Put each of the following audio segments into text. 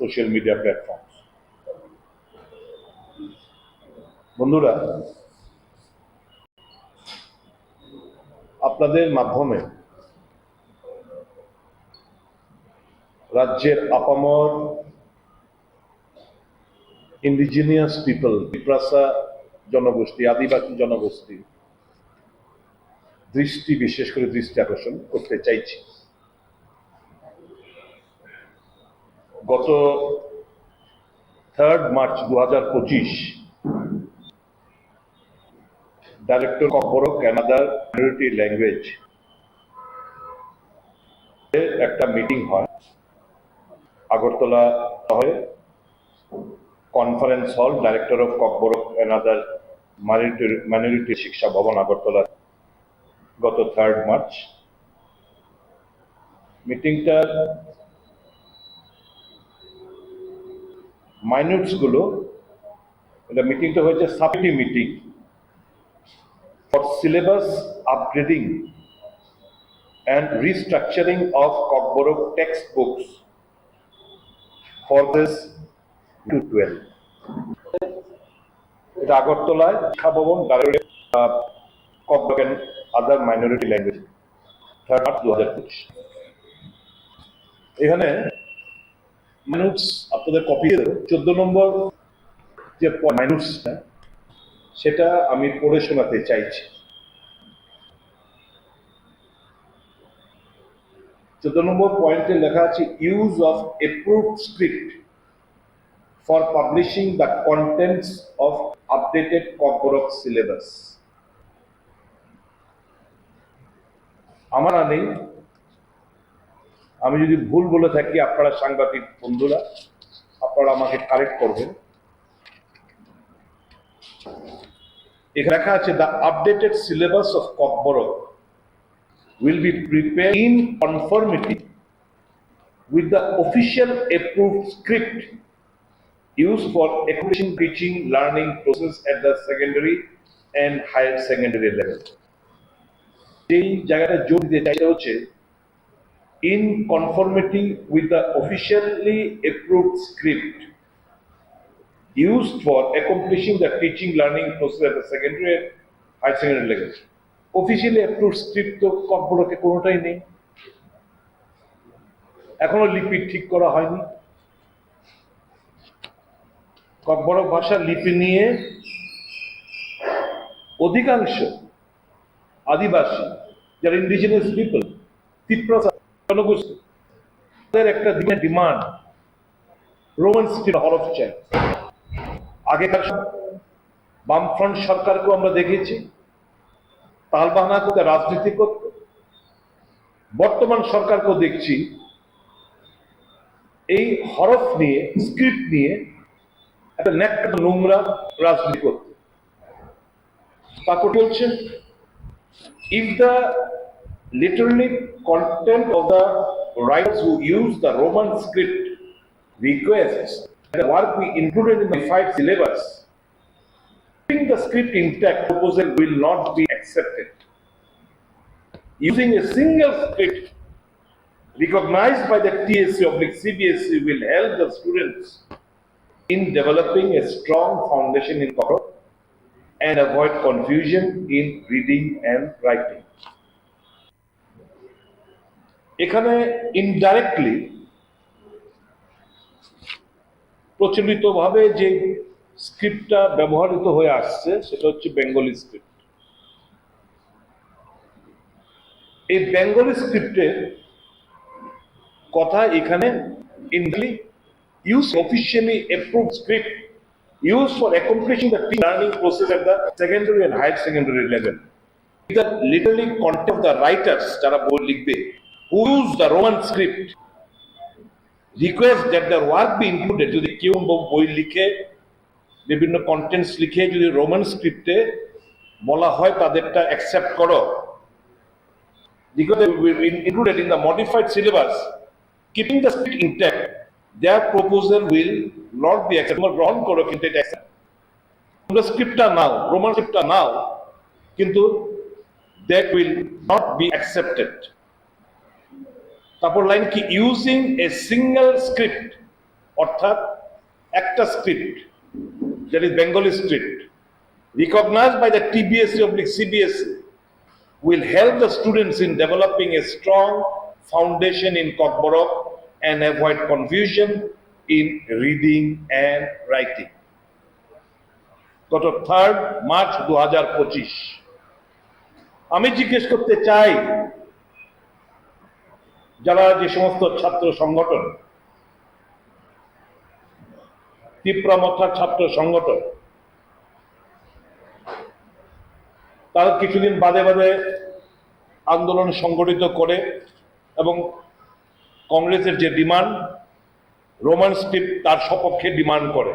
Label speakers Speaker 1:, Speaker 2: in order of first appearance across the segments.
Speaker 1: social media platforms. বন্ধুরা, আপনাদের মাধ্যমে রাজ্যের আপামর ইন্ডিজিনিয়াস পিপল পিপ্রাসা জনগোষ্ঠী, আদিবাসী জনগোষ্ঠী দৃষ্টি, বিশেষ করে দৃষ্টি আকর্ষণ করতে চাইছি গত থার্ড মার্চ দু হাজার পঁচিশ ডাইরেক্টর কম্পোরো কানাডার মাইনরিটি ল্যাঙ্গুয়েজ একটা মিটিং হয়। আগরতলা শহরে কনফারেন্স হল director of Kokborok another minority minority শিক্ষা ভবন আগরতলা গত থার্ড মার্চ মিটিংটার মাইনুটসগুলো, এটা মিটিংটা হয়েছে সাবটি meeting for syllabus upgrading and restructuring of Kokborok text books for this two twelve এটা আগরতলায় শিক্ষা ভবন other minority language third March দু হাজার পঁচিশ। এখানে মাইনুটস আপনাদের কপি চোদ্দ নম্বর যে মাইনুটসটা সেটা আমি পড়ে শোনাতে চাইছি। চোদ্দ নম্বর পয়েন্টে লেখা আছে use of approved script for publishing the contents of updated Kokborok syllabus আমার নেই আমি যদি ভুল বলে থাকি, আপনারা সাংবাদিক বন্ধুরা, আপনারা আমাকে কারেক্ট করবেন। এখানে লেখা আছে updated syllabus of Kokborok will be prepare in conformity official approve script use for education teaching learning process at the secondary and higher secondary level এই জায়গাটা জোর দিতে চাইতে হচ্ছে in conformity with the officially approved script used for accomplishing the teaching learning process at the secondary and higher secondary level. Officially approve script তো কর্পোরেটে কোনোটাই নেই এখনও লিপি ঠিক করা হয়নি ককবরক ভাষার লিপি নিয়ে অধিকাংশ আদিবাসী যারা ইন্ডিজিনিয়াস পিপল তিপ্রাসা জনগোষ্ঠী একটা ডিমান্ড রোমান হরফ চাই আগেকার বামফ্রন্ট সরকারকেও আমরা দেখেছি তালবাহানা করতে রাজনীতি করত বর্তমান সরকারকেও দেখছি, এই হরফ নিয়ে, স্ক্রিপ্ট নিয়ে একটা ন্যাক্কা নোংরা রাজনীতি করতে তারপর বলছেন? If the literally content of the writers who use the Roman script requests the work be included in the five syllabus, keeping the script intact proposal will not be accepted. Using a single script recognized by the TSC oblique CBSC will help the students in developing a strong foundation in cover and avoid confusion in reading and writing. এখানে indirectly প্রচলিত ভাবে যে স্ক্রিপ্টটা ব্যবহৃত হয়ে আসছে, সেটা হচ্ছে বেঙ্গলি স্ক্রিপ্ট। এই বেঙ্গলি স্ক্রিপ্টের কথা এখানে indirectly use officially approve script use for accomplishing the learning process at the secondary and higher secondary level the literally contact the writers যারা বই লিখবে who use the Roman script request that their work be included যদি কেউ ব- বই লিখে বিভিন্ন contents লিখে যদি রোমান স্ক্রিপ্টে বলা হয় তাদেরটা অ্যাকসেপ্ট করো included in the modified syllabus keeping the script intact their proposal will not be accepted গ্রহণ করো কিন্তু এটা তোমরা স্ক্রিপ্টটা নাও রোমান স্ক্রিপ্টটা নাও কিন্তু that will not be accepted তারপর লাইন কি? ইউজিং এ সিঙ্গল স্ক্রিপ্ট অর্থাৎ একটা script that is Bengali script recognise by the TBSC oblique CBSC will help the students in developing a strong foundation in Kokborok and avoid confusion in reading and writing গত third March দু হাজার পঁচিশ আমি জিজ্ঞেস করতে চাই যারা যে সমস্ত ছাত্র সংগঠন তীব্রমথা ছাত্র সংগঠন, তারা কিছুদিন বাদে বাদে আন্দোলন সংগঠিত করে এবং কংগ্রেসের যে ডিমান্ড, রোমান স্ক্রিপ্ট তার সপক্ষে ডিমান্ড করে।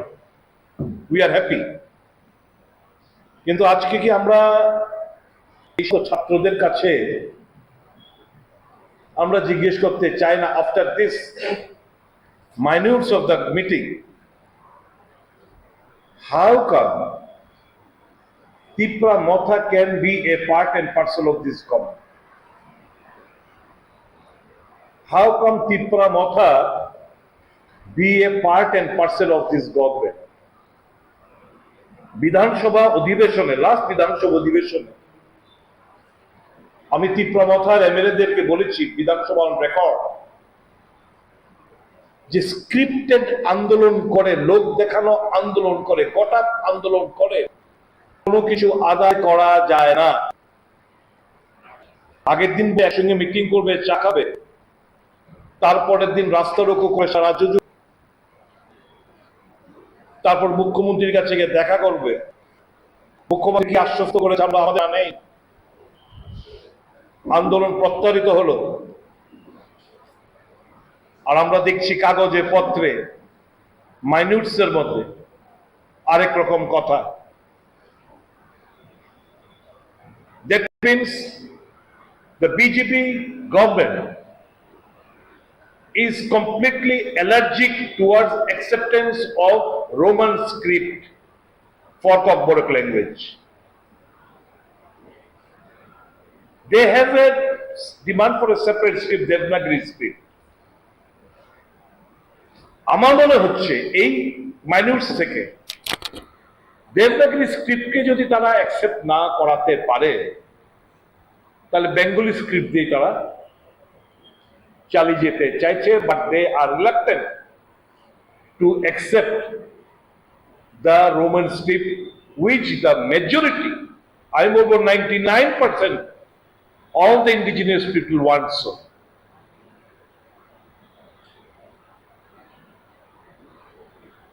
Speaker 1: উই আর হ্যাপি কিন্তু আজকে কি আমরা এইসব ছাত্রদের কাছে আমরা জিজ্ঞেস করতে চাই না after this minutes of the meeting how come Tipra Motha can be a part and parcel of this government? How come Tipra Motha be a part and parcel of this government? বিধানসভা অধিবেশনে last বিধানসভা অধিবেশনে আমি ত্রিপুরা মথার এমএলএদেরকে বলেছি বিধানসভা record যে scripted আন্দোলন করে, লোক দেখানো আন্দোলন করে কটাপ আন্দোলন করে, কোনো কিছু আদায় করা যায় না। আগের দিন একসঙ্গে মিটিং করবে, চা খাবে, তারপরের দিন রাস্তা রোকো করে সারা যুগ তারপর মুখ্যমন্ত্রীর কাছে গিয়ে দেখা করবে। মুখ্যমন্ত্রী কি আশ্বস্ত করে আমরা আমাদের নেই আন্দোলন প্রত্যারিত হলো। আর আমরা দেখছি কাগজে, পত্রে মাইনিউটসের মধ্যে আরেক রকম কথা। Means the BJP government is completely allergic towards acceptance of Roman script for Kokborok language They have a demand for a separate script, Devanagari script. আমার মনে হচ্ছে এই মাইনিউটস থেকে দেবনাগরী স্ক্রিপ্টকে যদি তারা অ্যাকসেপ্ট না করাতে পারে তাহলে বেঙ্গলি স্ক্রিপ্ট দিয়ে তারা চালিয়ে যেতে চাইছে but they are reluctant to accept the Roman script which the majority I over ninety nine percent all the indigenous people want so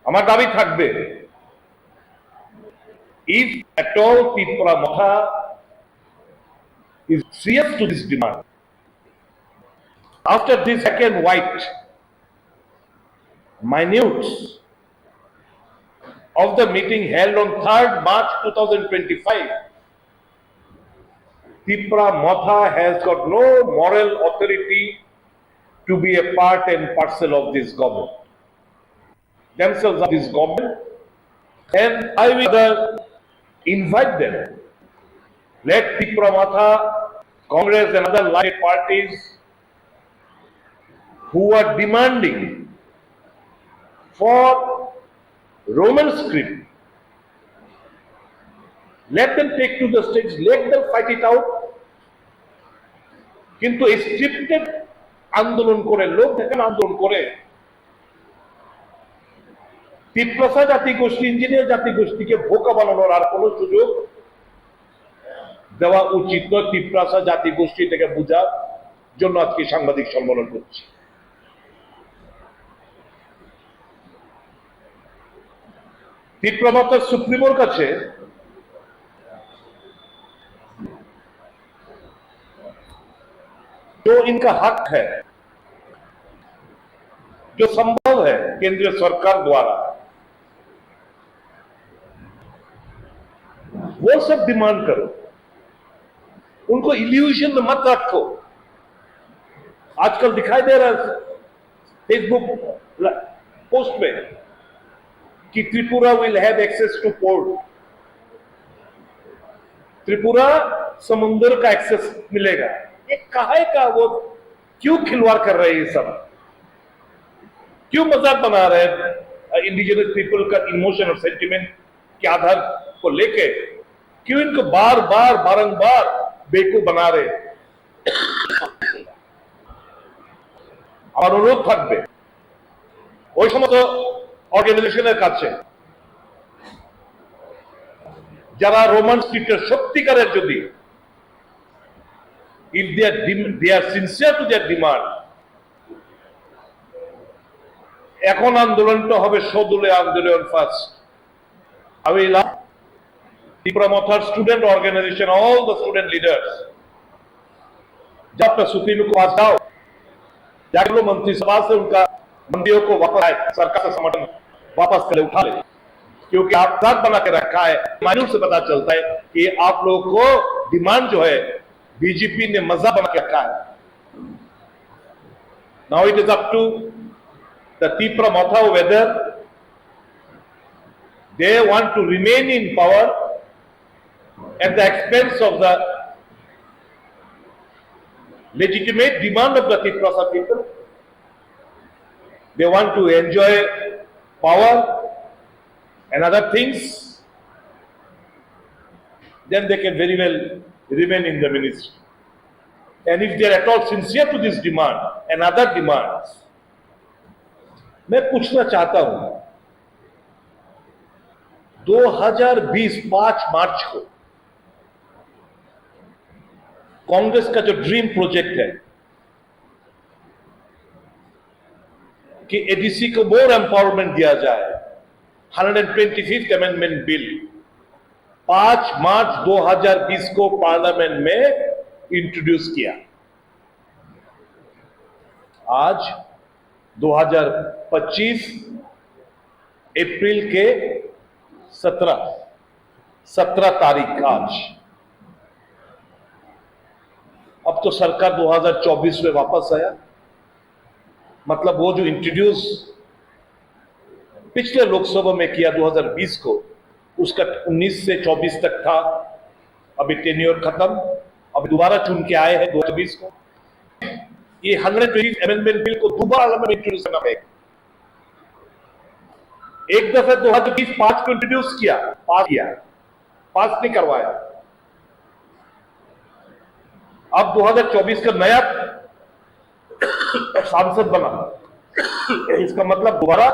Speaker 1: আমার দাবি থাকবে if at all Tripura Motha is serious to this demand, after this black and white minutes of the meeting held on 3rd March 2025, Tripura Motha has got no moral authority to be a part and parcel of this government. Themselves of this government and I will invite them. Let Tripura Matha, Congress and other like parties who are demanding for Roman script, let them take to the stage, let them fight it out. কিন্তু এই scripted আন্দোলন করে, লোক দেখেন আন্দোলন করে জাতি গোষ্ঠী ইঞ্জিনিয়ার জাতি গোষ্ঠীকে বোকা বানানোর আর কোনো সুযোগ দেওয়া উচিত নয়। তিপ্রাসা জাতি গোষ্ঠী থেকে বোঝার জন্য আজকে সাংবাদিক সম্মেলন করছি। তিপ্রমাতা সুপ্রিমোর কাছে जो इनका हक है, जो संभव है केंद्रीय सरकार द्वारा, वो सब डिमांड करो। उनको इल्यूशन में मत रखो। आजकल दिखाई दे रहा है फेसबुक पोस्ट में कि Tripura will have access to port Tripura समुद्र का एक्सेस मिलेगा। ये काहे का वो क्यों खिलवाड़ कर रहे हैं ये सब क्यों मजाक बना रहे हैं इंडिजिनस पीपल का इमोशन और सेंटिमेंट के आधार को लेके क्यों इनको बार बार बारंबार बेवकूफ बना रहे আমার অনুরোধ থাকবে ওই সমস্ত অর্গানাইজেশনের কাছে যারা রোমান স্ট্রিটের সত্যিকারের যদি if they are, they are sincere to their demand. এখন আন্দোলনটা হবে সদুলে আন্দোলন first I will Tripura মথার student organisation all the student leaders जब तक सुप्रीम को आता हो जाकर लोग मंत्री सभा से उनका मंत्रियों को वापस आए सरकार का समर्थन वापस करे उठा ले क्योंकि आप साथ बना के रखा है मान्यूट से पता चलता है कि आप लोगों को डिमांड जो है बीजेपी ने मजा बना के रखा है now it is up to the Tipra Matha whether they want to remain in power at the expense of the legitimate demand of the Tiprasa people. They want to enjoy power and other things, then they can very well remain in the ministry. And if they are at all sincere to this demand and other demands, मैं पूछना चाहता हूँ 2020 5 मार्च को कांग्रेस का जो dream project है कि ADC को मोर एम्पावरमेंट दिया जाए 125th अमेंडमेंट बिल 5 मार्च 2020 को पार्लियामेंट में इंट्रोड्यूस किया। आज 2025 अप्रैल के 17 17 तारीख आज। अब तो सरकार 2024 में वापस आया। मतलब वो जो इंट्रोड्यूस पिछले लोकसभा में किया 2020 को उसका 19 से 24 तक था। अभी टेन्योर खत्म। अभी दोबारा चुन के आए हैं 2020 को। ये हंड्रेड अमेंडमेंट बिल को दोबारा में इंट्रोड्यूस करना पड़ेगा। एक दफे दो हज़ार बीस पाँच को इंट्रोड्यूस किया, पास किया। पास नहीं करवाया। अब 2024 का नया सांसद बना। इसका मतलब दोबारा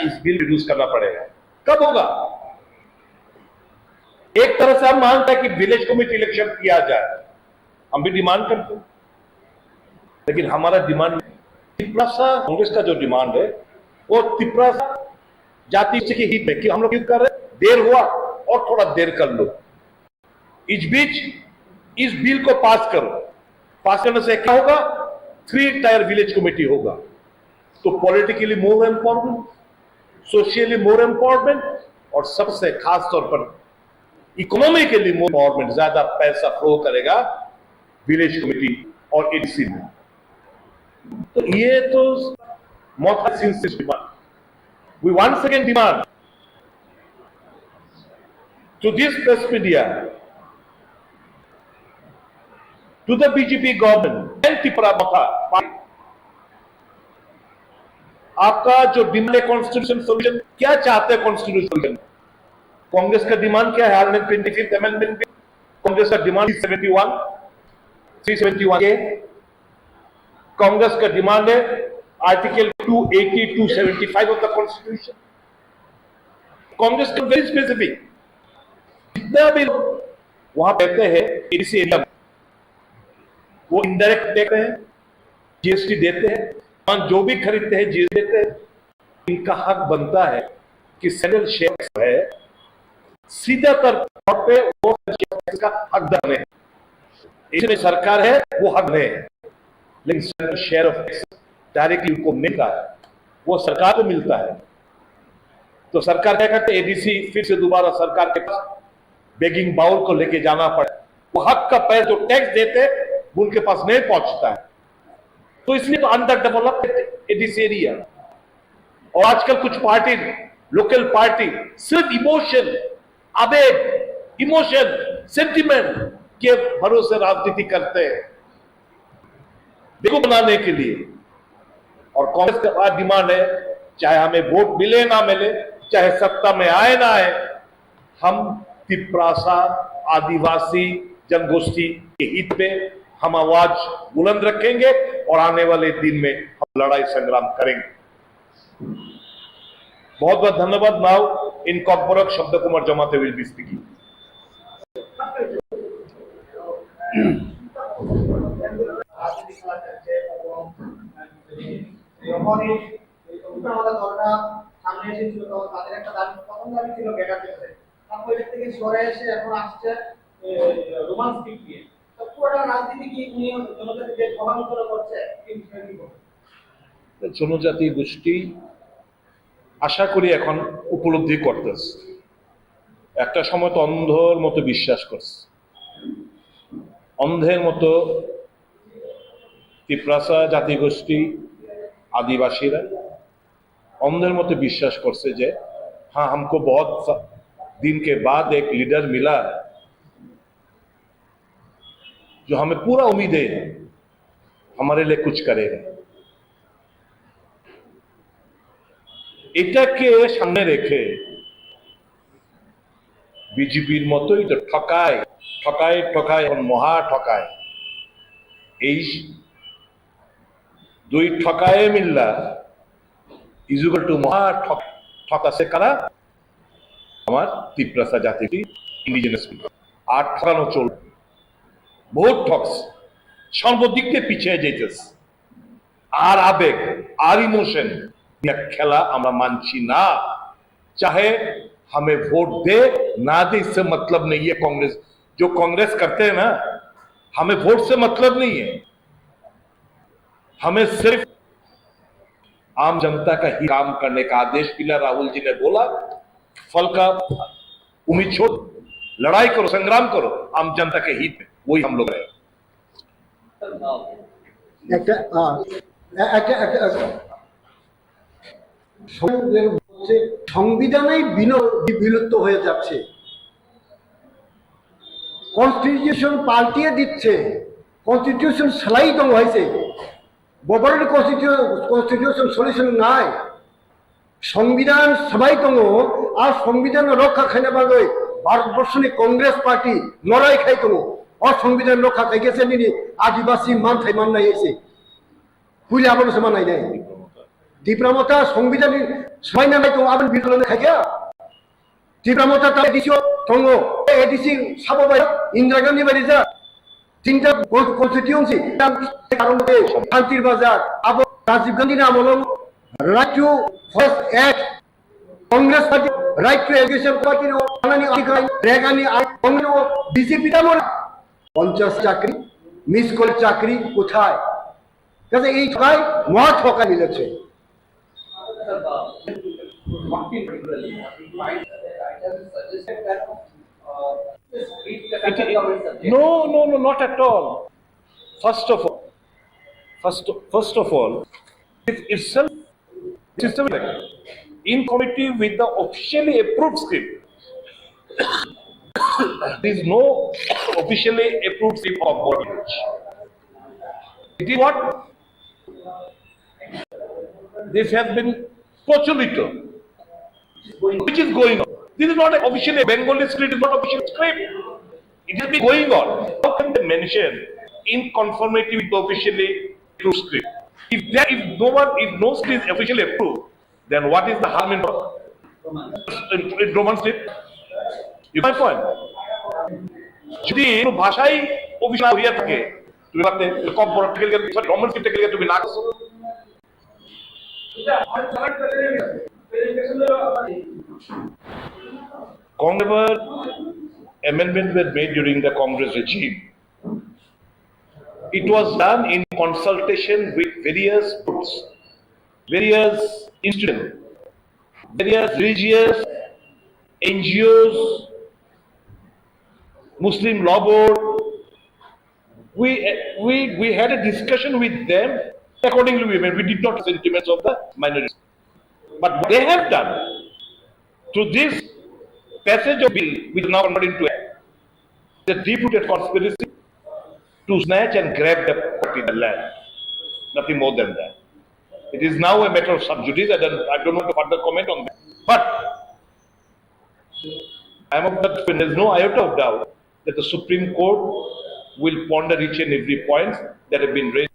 Speaker 1: इस बिल रिड्यूस करना पड़ेगा। कब होगा? एक तरह से हम मानते हैं कि विलेज कमेटी इलेक्शन किया जाए। हम भी डिमांड करते हैं। लेकिन हमारा डिमांड तिपरासा कांग्रेस का जो डिमांड है, वो तिपरासा जाति के हित में कि हम लोग क्यों कर रहे देर हुआ और थोड़ा देर कर लो। इस बीच इस बिल को पास करो। पास करने से क्या होगा? थ्री टायर विलेज कमेटी होगा। तो politically more empowerment socially more empowerment और सबसे खास तौर पर इकोनॉमिकली मोर गवर्नमेंट ज़्यादा पैसा फ्लो करेगा विलेज कमेटी और एडीसी में। तो ये तो demand we once again demand to this press media, to the BJP आपका जो डिमांड कॉन्स्टिट्यूशन सोल्यूशन क्या चाहते हैं कॉन्स्टिट्यूशन सोल्यूशन कांग्रेस का डिमांड क्या है? ट्वेंटी फिफ्थ अमेंडमेंट कांग्रेस का demand seventy one three seventy one Congress का डिमांड है article 280 275 of the constitution Congress का वेरी स्पेसिफिक जितना भी वहाँ कहते हैं इस एरिया में, वो इनडायरेक्ट देते हैं जीएसटी देते हैं जो भी खरीदते हैं जीएसटी देते हैं, इनका हक बनता है कि सेंट्रल शेयर है। सीधा तौर पे वो का हकदार है। इसमें सरकार है, वो हक है। लेकिन शेयर ऑफ़ डायरेक्टली उनको मिलता है, वो सरकार को मिलता है। तो सरकार क्या करते एडीसी फिर से दोबारा सरकार के पास बेगिंग बाउल को लेके जाना पड़े। वो हक का पैसा जो टैक्स देते उनके पास नहीं पहुँचता है। तो इसलिए तो अंडर डेवलप्ड एडीसी एरिया और आजकल कुछ पार्टी लोकल पार्टी सिर्फ़ इमोशन आवेग, इमोशन, सेंटिमेंट के भरोसे राजनीति करते हैं। देखो बनाने के लिए। और कांग्रेस का आज डिमांड है, चाहे हमें वोट मिले ना मिले, चाहे सत्ता में आए ना आए, हम तिपरासा, आदिवासी जनगोष्ठी के हित में हम आवाज़ बुलंद रखेंगे और आने वाले दिन में हम लड़ाई संग्राम करेंगे। बहुत बहुत धन्यवाद नाउ
Speaker 2: ইন ককবরক শব্দ কুমার জমাতে উইল বি স্পিকিং। তাদের একটা ছিল থেকে সরে এসে এখন আসছে রাজনীতি করছে
Speaker 1: জনজাতি গোষ্ঠী আশা করি এখন উপলব্ধি করতেছে একটা সময় তো অন্ধর মতো বিশ্বাস করছে অন্ধের মতো তিপ্রাসা জাতিগোষ্ঠী আদিবাসীরা অন্ধের মতো বিশ্বাস করছে যে हाँ हमको बहुत सा- दिन के बाद एक लीडर मिला जो हमें पूरा उम्मीद है हमारे लिए कुछ करेगा এটাকে সামনে রেখে বিজেপির মতোই তো ঠকায় ঠকায় ঠকায়, এখন মহা ঠকায়। এই দুই ঠকায় মিল্লা ইজুগাল টু মহা ঠক ঠকাছে কারা? আমার তিপ্রাসা জাতি ইন্ডিজিনাস আর ঠকানো চল বহুত ঠকস সর্বদিক পিছিয়ে যেতেছে আর আবেগ, আর ইমোশন खेला আমরা মানছি না चाहे हमें वोट दे ना दे इससे मतलब नहीं है कांग्रेस जो कांग्रेस करते हैं ना हमें वोट से मतलब नहीं है हमें सिर्फ आम जनता का ही काम करने का आदेश मिला राहुल जी ने बोला फल का उम्मीद छोड़ लड़ाई करो संग्राम करो आम जनता के हित में वही हम लोग रहे
Speaker 3: সংবিধানেই বিলুপ্ত হয়ে যাচ্ছে। কনস্টিটিউশন পাল্টিয়ে দিচ্ছে। কনস্টিটিউশন সেলাই তো হয়েছে। বদলের কনস্টিটিউশন সলিউশন নাই। সংবিধান সবাই তো আর সংবিধান রক্ষা খাইনে পাবে ভারতবর্ষ নিয়ে কংগ্রেস পার্টি লড়াই খাই তো আর সংবিধান রক্ষা খাই গেছে নিনি আদিবাসী মান থাই মান নাই এসে পুলে আবার সমান নাই। দীপ্রামতা সংবিধান সবাই না নাই তো আবার বিদ্রোহ খাইয়া দীপ্রামতা তাই দিছ তঙ্গ এডিসি সাব বাই ইন্দিরা গান্ধী বাড়ি যা তিনটা কনস্টিটিউন্সি কারণ শান্তির বাজার আবার রাজীব গান্ধী নাম হলো right to first act, Congress party right to education party বানানি অধিকার রেগানি কংগ্রেস বিজেপি মনে পঞ্চাশ চাকরি, মিস কল চাকরি কোথায়? এই ঠকায় মহা ঠকা মিলেছে
Speaker 1: No, no, no, not at all. First of all, first, first of all, it itself system in committee with the officially approved script. there is no officially approved script of board. It is what this has been procholito, which is going on. This is not officially Bengali script, is not official script. It has been going on. How can they mention in conformity with officially approved script? If there, if no one, if no script is officially approved, then what is the harm in, in, in Roman script? You my point? যদি ভাষাই official হইয়া থাকে তুমি ভাবতে কম পড়াতে গেলে Roman স্ক্রিপ্টে গেলে তুমি না করছ Whenever amendments were made during the Congress regime, it was done in consultation with various groups, various institutions, various religious NGOs, Muslim Law Board. We, we, we had a discussion with them. Accordingly, we made, we did not sentiments of the minorities. But what they have done to this passage of bill, which is now converted into act, the deep-rooted conspiracy to snatch and grab the property, the land. Nothing more than that. It is now a matter of sub judice, I don't, I don't want to further comment on that. But I am of that, there's no iota of doubt that the Supreme Court will ponder each and every point that have been raised